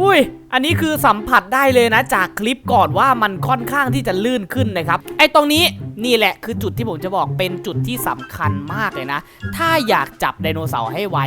อุ้ย อันนี้คือสัมผัสได้เลยนะจากคลิปก่อนว่ามันค่อนข้างที่จะลื่นขึ้นนะครับ ไอ้ตรงนี้นี่แหละคือจุดที่ผมจะบอกเป็นจุดที่สำคัญมากเลยนะ ถ้าอยากจับไดโนเสาร์ให้ไว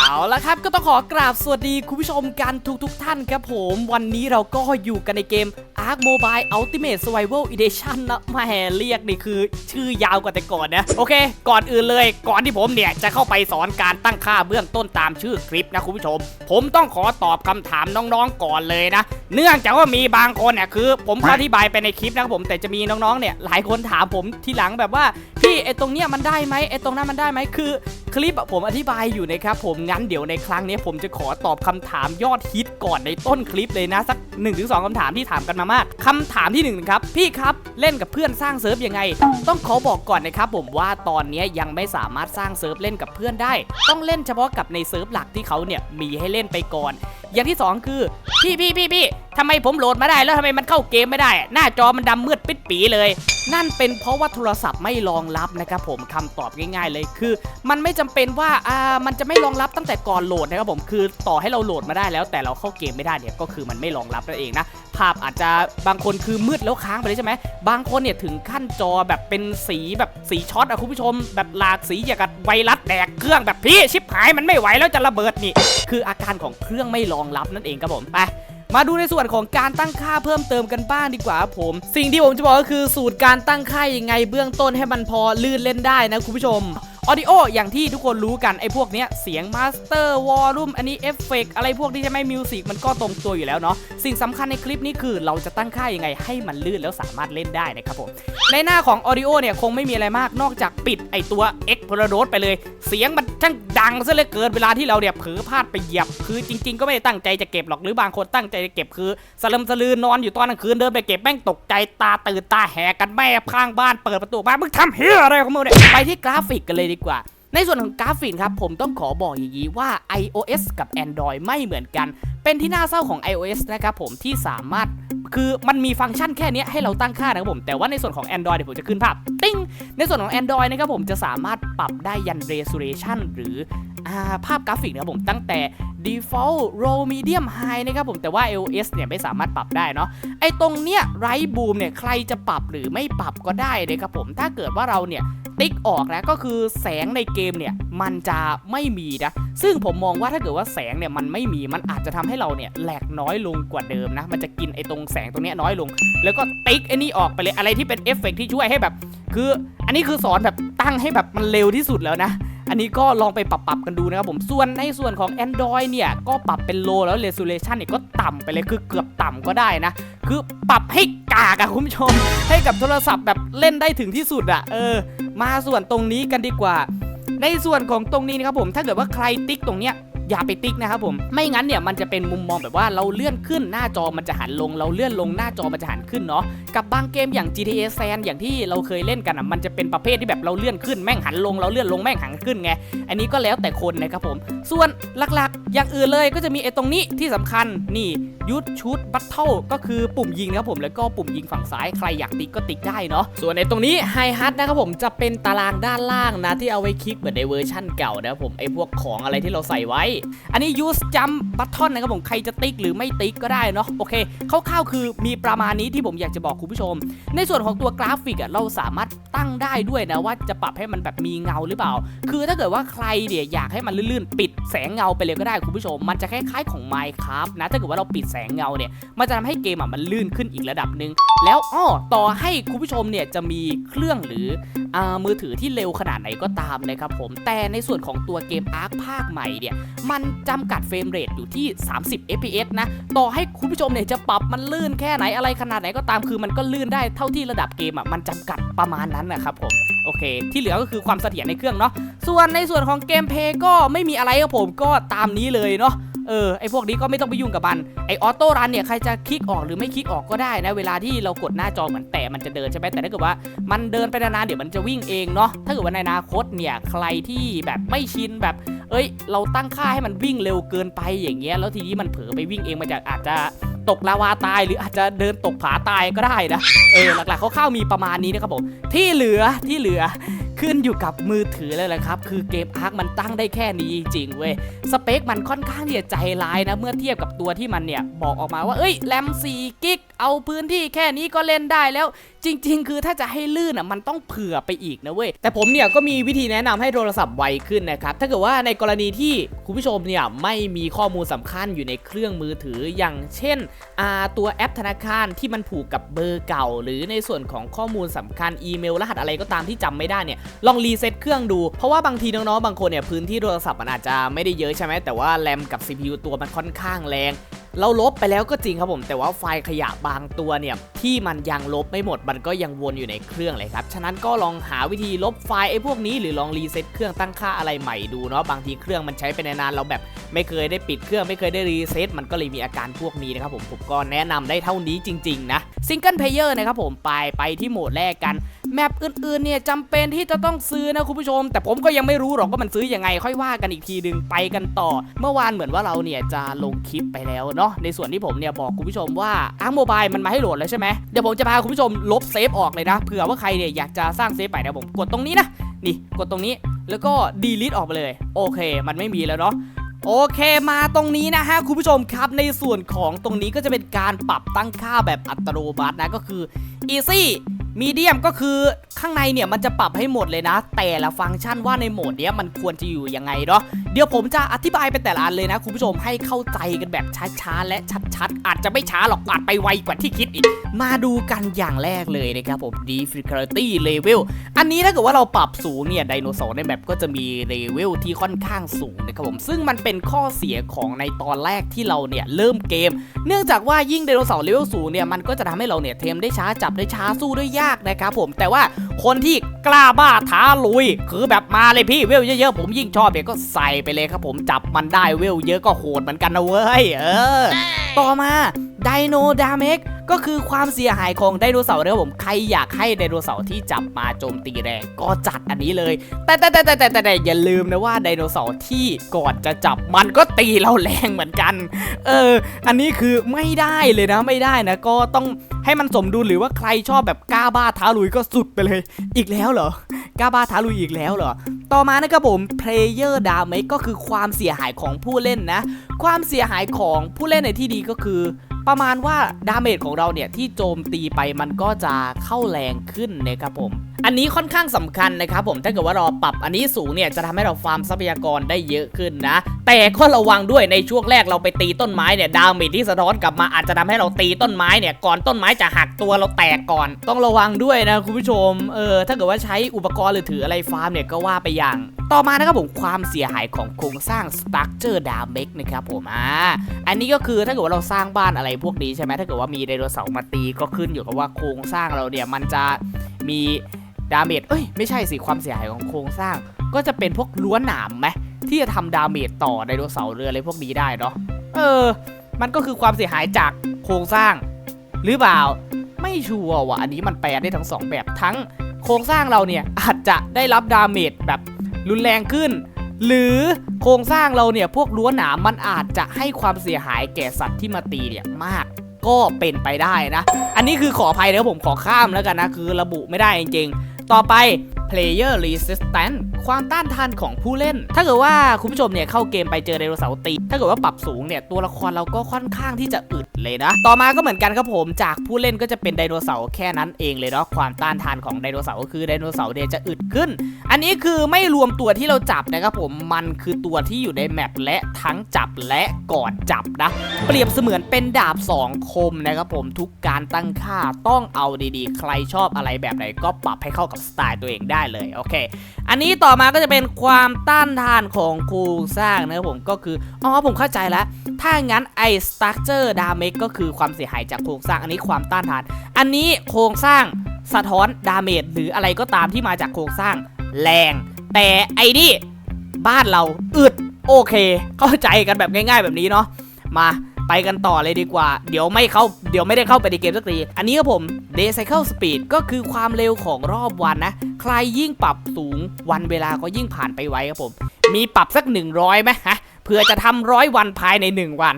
เอาละครับก็ต้องขอกราบสวัสดีคุณผู้ชมกันทุกๆทท่านครับผมวันนี้เราก็อยู่กันในเกม Ark Mobile Ultimate Survival Edition นะแหม่เรียกนี่คือ ชื่อยาวกว่าแต่ก่อนนะ โอเค ก่อนอื่นเลยก่อนที่ผมเนี่ย จะเข้าไปสอนการตั้งค่าเบื้องต้นตามชื่อคลิปนะคุณผู้ชม ผมต้องขอตอบคำถามน้องๆก่อนเลยนะ เนื่องจากว่ามีบางคนเนี่ยคือ ผมอธิบายไปในคลิปนะครับผมแต่จะมีน้องๆเนี่ยหลายคนถามผมทีหลังแบบว่าพี่ไอตรงเนี้ยมันได้ไหมไอตรงนั้นมันได้ไหมคือคลิปผมอธิบายอยู่นะครับผมงั้นเดี๋ยวในครั้งนี้ผมจะขอตอบคำถามยอดฮิตก่อนในต้นคลิปเลยนะสัก1-2คำถามที่ถามกันมามากคำถามที่1นงครับพี่ครับเล่นกับเพื่อนสร้างเซิร์ฟยังไง ต้องขอบอกก่อนนะครับผมว่าตอนนี้ยังไม่สามารถสร้างเซิร์ฟเล่นกับเพื่อนได้ ต้องเล่นเฉพาะกับในเซิร์ฟหลักที่เขาเนี่ยมีให้เล่นไปก่อน อย่างที่สองคือพี่พี่พี่พี่ทำไมผมโหลดมาได้แล้วทำไมมันเข้าเกมไม่ได้ หน้าจอมันดำมืดปิดปีเลย นั่นเป็นเพราะว่าโทรศัพท์ไม่รองรับนะครับผมคำตอบง่าย ๆ เลยคือ มันไม่จำเป็นว่าอ่ามันจะไม่รองรับตั้งแต่ก่อนโหลดนะครับผมคือต่อให้เราโหลดมาได้แล้ว แต่เราเข้าเกมไม่ได้เนี่ยก็คือมันไม่รองรับนั่นเองนะภาพอาจจะบางคนคือมืดแล้วค้างไปเลยใช่ไหมบางคนเนี่ยถึงขั้นจอแบบเป็นสีแบบสีช็อตอะคุณผู้ชม แบบหลากสีอย่างกับไวรัสแดกเครื่องแบบพี่ชิบหายมันไม่ไหวแล้วจะระเบิดนี่คืออาการของเครื่องไม่รองรับนั่นเองครับผมไป มาดูในส่วนของการตั้งค่าเพิ่มเติมกันบ้างดีกว่าผม สิ่งที่ผมจะบอกก็คือสูตรการตั้งค่ายังไงเบื้องต้นให้มันพอลื่นเล่นได้นะคุณผู้ชม ออดิโออย่างที่ทุกคนรู้กันไอ้พวกเนี้ยเสียงมาสเตอร์วอลลุ่มอันนี้เอฟเฟกอะไรพวกที่จะไม่มิวสิกมันก็ตรงตัวอยู่แล้วเนาะสิ่งสำคัญในคลิปนี้คือเราจะตั้งค่ายังไงให้มันลื่นแล้วสามารถเล่นได้นะครับผมในหน้าของ Audio เนี่ยคงไม่มีอะไรมากนอกจากปิดไอตัว X p r o d o s ไปเลย เสียงมันช่างดังซะเหลือเกินเวลาที่เราเนี่ยเผลอพลาดไปเหยียบ คือจริง ๆ ก็ไม่ได้ตั้งใจจะเก็บหรอกหรือบางคนตั้งใจจะเก็บคือสลืมสลือนอนอยู่ตอนกลางคืนเดินไปเก็บแม่งตกใจตาตื่นตาแหกกันแม่ข้างบ้านเปิดประตูบ้านมึงทำเฮียอะไรของมึงเนี่ยไปที่กราฟิกกันเลยดีกว่า ในส่วนของกราฟิกครับ ผมต้องขอบอกอย่างนี้ว่า iOS กับ Android ไม่เหมือนกัน เป็นที่น่าเศร้าของ iOS นะครับผมที่สามารถคือมันมีฟังก์ชันแค่เนี้ยให้เราตั้งค่านะครับผม แต่ว่าในส่วนของ Android เดี๋ยวผมจะขึ้นภาพ ติ้งในส่วนของ Android นะครับผมจะสามารถปรับได้ยัน resolution หรือภาพกราฟิกนะครับผมตั้งแต่ default low medium high นะครับผมแต่ว่า iOS เนี่ยไม่สามารถปรับได้เนาะไอตรงเนี้ย right boom เนี่ยใครจะปรับหรือไม่ปรับก็ได้นะครับผมถ้าเกิดว่าเราเนี่ยติ๊กออกนะก็คือแสงในเกมเนี่ยมันจะไม่มีนะซึ่งผมมองว่าถ้าเกิดว่าแสงเนี่ยมันไม่มีมันอาจจะทำให้เราเนี่ยแหลกน้อยลงกว่าเดิมนะ มันจะกินไอ้ตรงแสงตรงนี้น้อยลง แล้วก็ติ๊กไอ้นี่ออกไปเลยอะไรที่เป็นเอฟเฟกต์ที่ช่วยให้แบบ คืออันนี้คือสอนแบบตั้งให้แบบมันเร็วที่สุดแล้วนะ อันนี้ก็ลองไปปรับปรับกันดูนะครับผมส่วนในส่วนของ Android เนี่ยก็ปรับเป็นโลแล้ว resolution เนี่ยก็ต่ำไปเลยคือเกือบต่ำก็ได้นะ คือปรับให้กากอะคุณผู้ชม ให้กับโทรศัพท์แบบเล่นได้ถึงที่สุดอะเออ มาส่วนตรงนี้กันดีกว่า ในส่วนของตรงนี้นะครับผมถ้าเกิดว่าใครติ๊กตรงเนี้ย อย่าไปติ๊กนะครับผม ไม่งั้นเนี่ยมันจะเป็นมุมมองแบบว่าเราเลื่อนขึ้นหน้าจอมันจะหันลง เราเลื่อนลงหน้าจอมันจะหันขึ้นเนาะ กับบางเกมอย่าง GTA San อย่างที่เราเคยเล่นกันอะ มันจะเป็นประเภทที่แบบเราเลื่อนขึ้นแม่งหันลง เราเลื่อนลงแม่งหันขึ้นไง อันนี้ก็แล้วแต่คนนะครับผม ส่วนหลักๆ อย่างอื่นเลยก็จะมีไอ้ตรงนี้ที่สำคัญนี่ยุดชุดบัตเทิลก็คือปุ่มยิงครับผมแล้วก็ปุ่มยิงฝั่งซ้ายใครอยากติ๊กก็ติ๊กได้เนาะส่วนในตรงนี้ไฮฮัทนะครับผมจะเป็นตารางด้านล่างนะที่เอาไว้คลิกเหมือนในเวอร์ชั่นเก่านะครับผมไอ้พวกของอะไรที่เราใส่ไว้อันนี้ use jump button นะครับผมใครจะติ๊กหรือไม่ติ๊กก็ได้เนาะโอเคคร่าวๆคือมีประมาณนี้ที่ผมอยากจะบอกคุณผู้ชม ในส่วนของตัวกราฟิกอะเราสามารถตั้งได้ด้วยนะว่าจะปรับให้มันแบบมีเงาหรือเปล่า คือถ้าเกิดว่าใครเนี่ยอยากให้มันลื่นๆ ปิดแสงเงาไปเลยก็ได้คุณผู้ชม มันจะคล้ายๆของ Minecraft นะถ้าเกิดว่าเราปิดแสงเงาเนี่ยมันจะทำให้เกมอะมันลื่นขึ้นอีกระดับหนึ่งแล้วอ้อต่อให้คุณผู้ชมเนี่ยจะมีเครื่องหรือมือถือที่เร็วขนาดไหนก็ตามนะครับผมแต่ในส่วนของตัวเกม Ark ภาคใหม่เนี่ยมันจำกัดเฟรมเรทอยู่ที่ 30 fps นะต่อให้คุณผู้ชมเนี่ยจะปรับมันลื่นแค่ไหนอะไรขนาดไหนก็ตามคือมันก็ลื่นได้เท่าที่ระดับเกมอะมันจำกัดประมาณนั้นนะครับผมโอเค ที่เหลือก็คือความเสถียรในเครื่องเนาะส่วนในส่วนของเกมเพย์ก็ไม่มีอะไรครับผมก็ตามนี้เลยเนาะ เออไอพวกนี้ก็ไม่ต้องไปยุ่งกับมันไอออโต้รันเนี่ยใครจะคลิกออกหรือไม่คลิกออกก็ได้นะเวลาที่เรากดหน้าจอเหมือนแตะมันจะเดินใช่ไหมแต่ถ้าเกิดว่ามันเดินไปนานๆเดี๋ยวมันจะวิ่งเองเนาะถ้าเกิดว่าในอนาคตเนี่ยใครที่แบบไม่ชินแบบ เอ้ย เราตั้งค่าให้มันวิ่งเร็วเกินไปอย่างเงี้ยแล้วทีนี้มันเผลอไปวิ่งเองมันจะอาจจะตกลาวาตายหรืออาจจะเดินตกผาตายก็ได้นะ เออหลักๆเขาเข้าวๆมีประมาณนี้นะครับผมที่เหลือที่เหลือ ขึ้นอยู่กับมือถือเลยแหละครับ คือเกมอาร์คมันตั้งได้แค่นี้จริงเว้ย สเปคมันค่อนข้างที่จะใจร้ายนะ เมื่อเทียบกับตัวที่มันเนี่ย บอกออกมาว่า เอ้ยแรม4กิก เอาพื้นที่แค่นี้ก็เล่นได้แล้วจริง ๆ คือถ้าจะให้ลื่นอะมันต้องเผื่อไปอีกนะเว้ยแต่ผมเนี่ยก็มีวิธีแนะนำให้โทรศัพท์ไวขึ้นนะครับถ้าเกิดว่าในกรณีที่คุณผู้ชมเนี่ยไม่มีข้อมูลสำคัญอยู่ในเครื่องมือถืออย่างเช่นตัวแอปธนาคารที่มันผูกกับเบอร์เก่า หรือในส่วนของข้อมูลสำคัญอีเมล รหัสอะไรก็ตามที่จำไม่ได้เนี่ยลองรีเซ็ตเครื่องดู เพราะว่าบางทีน้องๆบางคนเนี่ยพื้นที่โทรศัพท์มันอาจจะไม่ได้เยอะใช่ไหมแต่ว่าแรมกับ CPU ตัวมันค่อนข้างแรง เราลบไปแล้วก็จริงครับผม แต่ว่าไฟล์ขยะบางตัวเนี่ยที่มันยังลบไม่หมดมันก็ยังวนอยู่ในเครื่องเลยครับ ฉะนั้นก็ลองหาวิธีลบไฟล์ไอ้พวกนี้หรือลองรีเซ็ตเครื่องตั้งค่าอะไรใหม่ดูเนาะบางทีเครื่องมันใช้ไปนานๆเราแบบ ไม่เคยได้ปิดเครื่องไม่เคยได้รีเซ็ตมันก็เลยมีอาการพวกนี้นะครับผมผมก็แนะนำได้เท่านี้จริง ๆ นะซิงเกิลเพลเยอร์นะครับผมไปไปที่โหมดแรกกัน แมปอื่นๆเนี่ยจำเป็นที่จะต้องซื้อนะคุณผู้ชม แต่ผมก็ยังไม่รู้หรอกว่ามันซื้อยังไง ค่อยว่ากันอีกทีดึงไปกันต่อ เมื่อวานเหมือนว่าเราเนี่ยจะลงคลิปไปแล้วเนาะในส่วนที่ผมเนี่ยบอกคุณผู้ชมว่าอาร์โมบายมันมาให้โหลดแล้วใช่ไหมเดี๋ยวผมจะพาคุณผู้ชมลบเซฟออกเลยนะเผื่อว่าใครเนี่ยอยากจะสร้างเซฟใหม่นะผมกดตรงนี้นะนี่กดตรงนี้แล้วก็ดีลิทออกไปเลย โอเค มันไม่มีแล้วเนาะโอเคมาตรงนี้นะฮะคุณผู้ชมครับในส่วนของตรงนี้ก็จะเป็นการปรับตั้งค่าแบบอัตโนมัตินะก็คือ easy medium ก็คือข้างในเนี่ยมันจะปรับให้หมดเลยนะ แต่ละฟังก์ชันว่าในโหมดเนี้ยมันควรจะอยู่ยังไงเนาะเดี๋ยวผมจะอธิบายไปแต่ละอันเลยนะ คุณผู้ชมให้เข้าใจกันแบบช้าๆและชัดๆ อาจจะไม่ช้าหรอกอาจไปไวกว่าที่คิดอีก มาดูกันอย่างแรกเลยนะครับผม difficulty level อันนี้ถ้าเกิดว่าเราปรับสูงเนี่ยไดโนเสาร์ในแบบก็จะมีเลเวลที่ค่อนข้างสูงนะครับผมซึ่งมันเป็นข้อเสียของในตอนแรกที่เราเนี่ยเริ่มเกม เนื่องจากว่ายิ่งไดโนเสาร์เลเวลสูงเนี่ยมันก็จะทำให้เราเนี่ยเทมได้ช้าจับได้ช้าสู้ได้ยากนะครับผมแต่ว่าคนที่กล้าบ้าท้าลุย คือแบบมาเลยพี่เวลเยอะๆผมยิ่งชอบเนี่ยก็ใส่ไปเลยครับผมจับมันได้เวลเยอะก็โหดเหมือนกันนะเว้ยเออ ต่อมา ไดโนดาเมกก็คือความเสียหายของไดโนเสาร์นะครับผมใครอยากให้ไดโนเสาร์ที่จับมาโจมตีแรงก็จัดอันนี้เลยแต่แต่แต่แต่แต่แต่แต่อย่าลืมนะว่าไดโนเสาร์ที่ก่อนจะจับมันก็ตีเราแรงเหมือนกัน เออ อันนี้คือไม่ได้เลยนะไม่ได้นะ ก็ต้องให้มันสมดุลหรือว่าใครชอบแบบกล้าบ้าท้าลุยก็สุดไปเลย อีกแล้วเหรอกล้าบ้าท้าลุยอีกแล้วเหรอต่อมานะครับผม player damage ก็คือความเสียหายของผู้เล่นนะ ความเสียหายของผู้เล่นในที่ดีก็คือ ประมาณว่าดาเมจของเราเนี่ยที่โจมตีไปมันก็จะเข้าแรงขึ้นนะครับผมอันนี้ค่อนข้างสำคัญนะครับผมถ้าเกิดว่าเราปรับอันนี้สูงเนี่ยจะทำให้เราฟาร์มทรัพยากรได้เยอะขึ้นนะ แต่ก็ระวังด้วยในช่วงแรกเราไปตีต้นไม้เนี่ยดาเมจที่สะท้อนกลับมาอาจจะทำให้เราตีต้นไม้เนี่ยก่อนต้นไม้จะหักตัวเราแตกก่อน ต้องระวังด้วยนะคุณผู้ชมเออถ้าเกิดว่าใช้อุปกรณ์หรือถืออะไรฟาร์มเนี่ยก็ว่าไปอย่าง ต่อมานะครับผมความเสียหายของโครงสร้าง structure damage นะครับผมอ่าอันนี้ก็คือถ้าเกิดว่าเราสร้างบ้านอะไรพวกนี้ใช่ไหมถ้าเกิดว่ามีไดโนเสาร์มาตีก็ขึ้นอยู่กับว่าโครงสร้างเราเนี่ยมันจะมีดาเมจเอ้ยไม่ใช่สิความเสียหายของโครงสร้าง ก็จะเป็นพวกรั้วนหนามไหมที่จะทำดาเมจต่อไดโนเสาร์เรืออะไรพวกนี้ได้เนาะเออ มันก็คือความเสียหายจากโครงสร้าง หรือเปล่าไม่ชัวร์ว่ะอันนี้มันแปลได้ทั้งสองแบบทั้งโครงสร้างเราเนี่ยอาจจะได้รับดาเมจแบบ รุนแรงขึ้น หรือโครงสร้างเราเนี่ยพวกรั้วหนามมันอาจจะให้ความเสียหายแก่สัตว์ที่มาตีเนี่ยมากก็เป็นไปได้นะ อันนี้คือขออภัยนะผมขอข้ามแล้วกันนะ คือระบุไม่ได้จริงๆ ต่อไป player resistance ความต้านทานของผู้เล่น ถ้าเกิดว่าคุณผู้ชมเนี่ยเข้าเกมไปเจอไดโนเสาร์ตี ถ้าเกิดว่าปรับสูงเนี่ยตัวละครเราก็ค่อนข้างที่จะอึดเลยนะ ต่อมาก็เหมือนกันครับผมจากผู้เล่นก็จะเป็นไดโนเสาร์แค่นั้นเองเลยเนาะความต้านทานของไดโนเสาร์ก็คือไดโนเสาร์เนี่ยจะอึดขึ้น อันนี้คือไม่รวมตัวที่เราจับนะครับผมมันคือตัวที่อยู่ในแมปและทั้งจับและกอนจับนะ เปรียบเสมือนเป็นดาบสองคมนะครับผมทุกการตั้งค่าต้องเอาดีๆ ใครชอบอะไรแบบไหนก็ปรับให้เข้ากับสไตล์ตัวเองได้ได้เลยโอเค อันนี้ต่อมาก็จะเป็นความต้านทานของโครงสร้างนะครับผมก็คืออ๋อผมเข้าใจแล้ว ถ้างั้นไอ้ structure damage ก็คือความเสียหายจากโครงสร้างอันนี้ความต้านทาน อันนี้โครงสร้างสะท้อนดาเมจหรืออะไรก็ตามที่มาจากโครงสร้างแรง แต่ไอ้นี่บ้านเราอึดโอเค เข้าใจกันแบบง่าย ๆ แบบนี้เนาะมา ไปกันต่อเลยดีกว่า เดี๋ยวไม่เข้าเดี๋ยวไม่ได้เข้าไปในเกมสักที อันนี้ครับผม day cycle speed ก็คือความเร็วของรอบวันนะ ใครยิ่งปรับสูงวันเวลาก็ยิ่งผ่านไปไวครับผม มีปรับสัก 100ไหมฮะเผื่อจะทำร้อยวันภายใน 1 วัน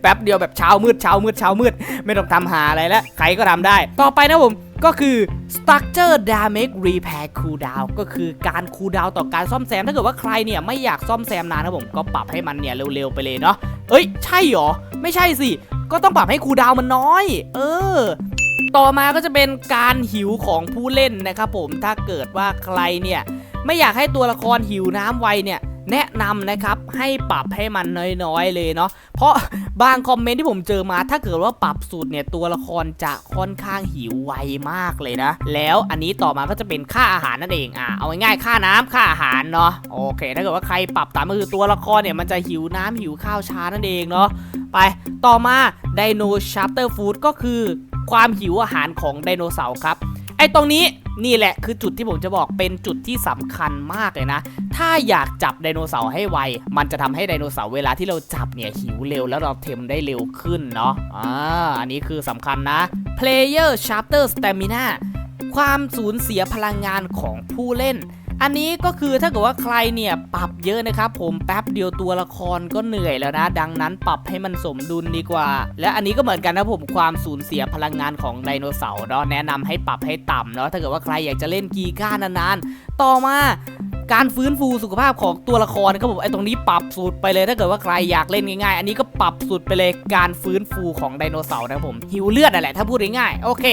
แป๊บเดียวแบบเช้ามืดเช้ามืดเช้ามืด ไม่ต้องทำหาอะไรแล้ว ใครก็ทำได้ ต่อไปนะผม ก็คือ structure damage repair cooldown ก็คือการ cooldown ต่อการซ่อมแซม ถ้าเกิดว่าใครเนี่ยไม่อยากซ่อมแซมนานนะผมก็ปรับให้มันเนี่ยเร็วๆไปเลยเนาะเอ้ย ใช่เหรอ ไม่ใช่สิ ก็ต้องปรับให้ cooldown มันน้อย เออต่อมาก็จะเป็นการหิวของผู้เล่นนะครับผมถ้าเกิดว่าใครเนี่ย ไม่อยากให้ตัวละครหิวน้ำไวเนี่ย แนะนำนะครับให้ปรับให้มันน้อยๆเลยเนาะเพราะบางคอมเมนต์ที่ผมเจอมา ถ้าเกิดว่าปรับสูตรเนี่ยตัวละครจะค่อนข้างหิวไวมากเลยนะ แล้วอันนี้ต่อมาก็จะเป็นค่าอาหารนั่นเองอะเอาง่ายๆค่าน้ำค่าอาหารเนาะโอเค ถ้าเกิดว่าใครปรับตามก็คือตัวละครเนี่ยมันจะหิวน้ำหิวข้าวช้านั่นเองเนาะไปต่อมาไดโนชาร์เตอร์ฟู้ดก็คือความหิวอาหารของไดโนเสาร์ครับไอตรงนี้ นี่แหละคือจุดที่ผมจะบอกเป็นจุดที่สำคัญมากเลยนะ ถ้าอยากจับไดโนเสาร์ให้ไว มันจะทำให้ไดโนเสาร์เวลาที่เราจับเนี่ยหิวเร็วแล้วเราเทมได้เร็วขึ้นเนาะอ่าอันนี้คือสำคัญนะ Player Chapter Stamina ความสูญเสียพลังงานของผู้เล่น อันนี้ก็คือถ้าเกิดว่าใครเนี่ยปรับเยอะนะครับผมแป๊บเดียวตัวละครก็เหนื่อยแล้วนะ ดังนั้นปรับให้มันสมดุลดีกว่า และอันนี้ก็เหมือนกันนะผมความสูญเสียพลังงานของไดโนเสาร์เนาะแนะนำให้ปรับให้ต่ำเนาะถ้าเกิดว่าใครอยากจะเล่นกีก้านานๆ ต่อมา การฟื้นฟูสุขภาพของตัวละครนะครับผมไอ้ตรงนี้ปรับสูตรไปเลยถ้าเกิดว่าใครอยากเล่นง่ายๆ อันนี้ก็ปรับสูตรไปเลยการฟื้นฟูของไดโนเสาร์นะครับผมหิวเลือดนั่นแหละถ้าพูดง่ายๆโอเค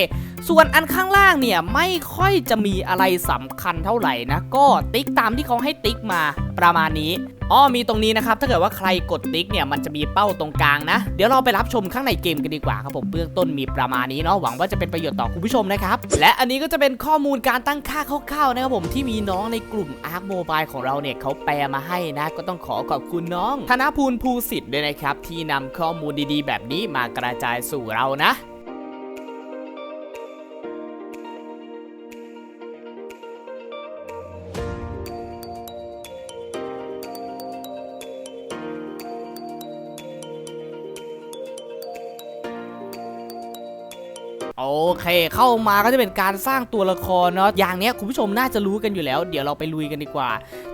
ส่วนอันข้างล่างเนี่ยไม่ค่อยจะมีอะไรสำคัญเท่าไหร่นะก็ติ๊กตามที่เขาให้ติ๊กมาประมาณนี้อ๋อมีตรงนี้นะครับ ถ้าเกิดว่าใครกดติ๊กเนี่ยมันจะมีเป้าตรงกลางนะ เดี๋ยวเราไปรับชมข้างในเกมกันดีกว่าครับผมเบื้องต้นมีประมาณนี้เนาะหวังว่าจะเป็นประโยชน์ต่อคุณผู้ชมนะครับ และอันนี้ก็จะเป็นข้อมูลการตั้งค่าคร่าวๆนะครับผมที่มีน้องในกลุ่ม Arc Mobile ของเราเนี่ยเขาแปลมาให้นะ ก็ต้องขอขอบคุณน้อง ธนภูลภูสิทธิ์ด้วยนะครับที่นำข้อมูลดีๆ แบบนี้มากระจายสู่เรานะ โอเค เข้ามาก็จะเป็นการสร้างตัวละครเนาะอย่างเนี้ยคุณผู้ชมน่าจะรู้กันอยู่แล้ว เดี๋ยวเราไปลุยกันดีกว่า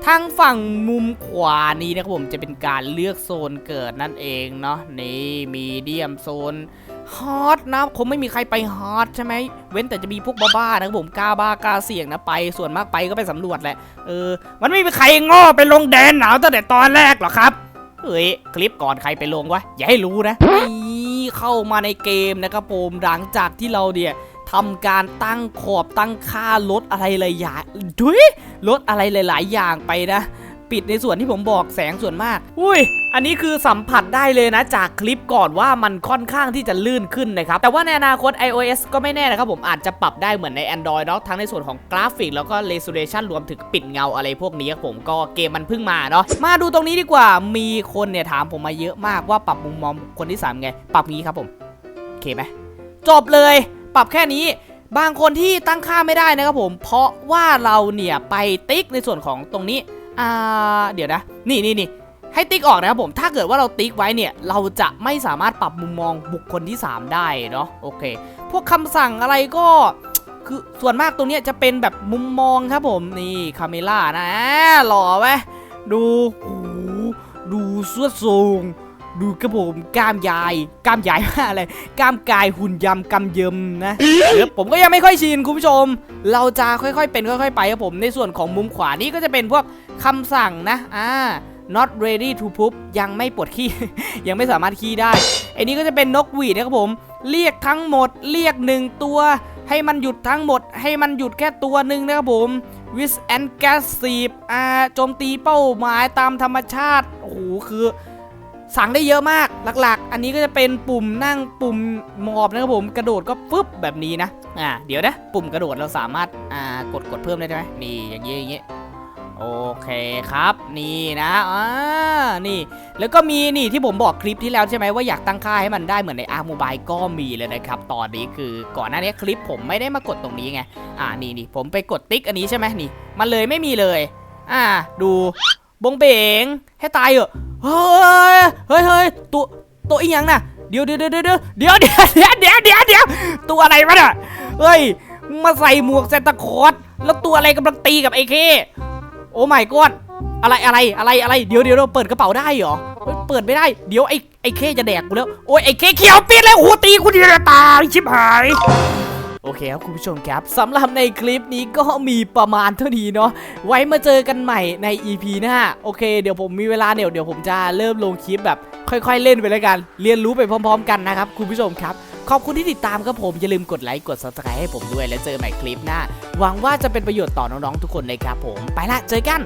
ทางฝั่งมุมขวานี้นะครับผมจะเป็นการเลือกโซนเกิดนั่นเองเนาะนี่มีเดียมโซนฮอตนะคงไม่มีใครไปฮอตใช่ไหมเว้นแต่จะมีพวกบ้าๆนะครับผมกล้าบ้ากล้าเสี่ยงนะไป ส่วนมากไปก็ไปสำรวจแหละเออมันไม่มีใครโง่ไปลงแดนหนาวตั้งแต่ตอนแรกหรอครับเฮ้ยคลิปก่อนใครไปลงวะอย่าให้รู้นะ เข้ามาในเกมนะครับผมหลังจากที่เราเนี่ยทำการตั้งขอบตั้งค่าลดอะไรหลายอย่างดุยลดอะไรหลาย ๆ อย่างไปนะ ปิดในส่วนที่ผมบอกแสงส่วนมาก อุ้ย อันนี้คือสัมผัสได้เลยนะจากคลิปก่อนว่ามันค่อนข้างที่จะลื่นขึ้นนะครับ แต่ว่าในอนาคต iOS ก็ไม่แน่นะครับผมอาจจะปรับได้เหมือนใน Android เนาะทั้งในส่วนของกราฟิก แล้วก็ Resolution รวมถึงปิดเงาอะไรพวกนี้ครับผมก็เกมมันเพิ่งมาเนาะมาดูตรงนี้ดีกว่ามีคนเนี่ยถามผมมาเยอะมากว่าปรับมุมมองคนที่สามไงปรับงี้ครับผมโอเคไหมจบเลย ปรับแค่นี้บางคนที่ตั้งค่าไม่ได้นะครับผม เพราะว่าเราเนี่ยไปติ๊กในส่วนของตรงนี้ อ่าเดี๋ยวนะ นี่นี่นี่ให้ติ๊กออกนะครับผม ถ้าเกิดว่าเราติ๊กไว้เนี่ย เราจะไม่สามารถปรับมุมมองบุคคลที่ 3 ได้เนาะ โอเค พวกคำสั่งอะไรก็ คือส่วนมากตรงเนี้ยจะเป็นแบบมุมมองครับผม นี่คาเมล่านะอ่าหล่อไหมดูโอ้โหดูสวดทรงดูกระผมกล้ามยายกล้ามยายว่าอะไรกล้ามกายหุ่นยำกำเยิมนะผมก็ยังไม่ค่อยชินคุณผู้ชม เราจะค่อยๆเป็นค่อย ๆ ไปครับผมในส่วนของมุมขวานี่ก็จะเป็นพวก คำสั่งนะอ่า not ready to poop ยังไม่ปวดขี้ ยังไม่สามารถขี้ได้ไอ้นี้ก็จะเป็นนกหวีดนะครับผม เรียกทั้งหมด เรียกหนึ่งตัว ให้มันหยุดทั้งหมด ให้มันหยุดแค่ตัวหนึ่งนะครับผม with and gas สีบอ่าโจมตีเป้าหมายตามธรรมชาติ โอ้โห คือ สั่งได้เยอะมากหลักๆ อันนี้ก็จะเป็นปุ่มนั่งปุ่มหมอบนะครับผม กระโดดก็ปึ๊บแบบนี้นะ อ่า เดี๋ยวนะ ปุ่มกระโดดเราสามารถ อ่า กดกดเพิ่มได้ไหมนี่อย่างนี้อย่างนี้ โอเคครับ นี่นะอ่านี่ แล้วก็มีนี่ที่ผมบอกคลิปที่แล้วใช่ไหมว่าอยากตั้งค่าให้มันได้เหมือนใน Arc Mobile ก็มีเลยนะครับ ตอนนี้คือก่อนหน้านี้คลิปผมไม่ได้มากดตรงนี้ไง อ่านี่นี่ผมไปกดติ๊กอันนี้ใช่ไหมนี่ มันเลยไม่มีเลย อ่า ดูบงเบงให้ตายเหอะเฮ้ยเฮ้ยเฮ้ยตัวตัวอีหยังน่ะเดี๋ยวเดี๋ยวเดี๋ยวเดี๋ยวเดี๋ยวเดี๋ยวเดี๋ยวเดี๋ยวเดี๋ยวเดี๋ยวตัวอะไรวะน่ะเฮ้ยมาใส่หมวกเซนตาคลอสแล้วตัวอะไรกำลังตีกับไอ้เค อ้ไม่กอดอะไรอะไรอะไรอะไรเดี๋ยวเดี๋ยวเราเปิดกระเป๋าได้เหรอเปิดไม่ได้เดี๋ยวไอ้ไอ้เคจะแดกกูแล้วโอ้ยไอ้เคเขียวปิดเลยโอ้โหตีกูดีตาชิบหายโอเคครับคุณผู้ชมครับสำหรับในคลิปนี้ก็มีประมาณเท่านี้เนาะไว้มาเจอกันใหม่ใน EP หน้าโอเค เดี๋ยวผมมีเวลาเดี๋ยวเดี๋ยวผมจะเริ่มลงคลิปแบบ ค่อย ๆ เล่นไปแล้วกัน เรียนรู้ไปพร้อม ๆ กันนะครับคุณผู้ชมครับ ขอบคุณที่ติดตามครับผม อย่าลืมกดไลค์กด subscribe ให้ผมด้วยแล้วเจอใหม่คลิปหน้า หวังว่าจะเป็นประโยชน์ต่อน้องๆทุกคนเลยครับผม ไปละเจอกัน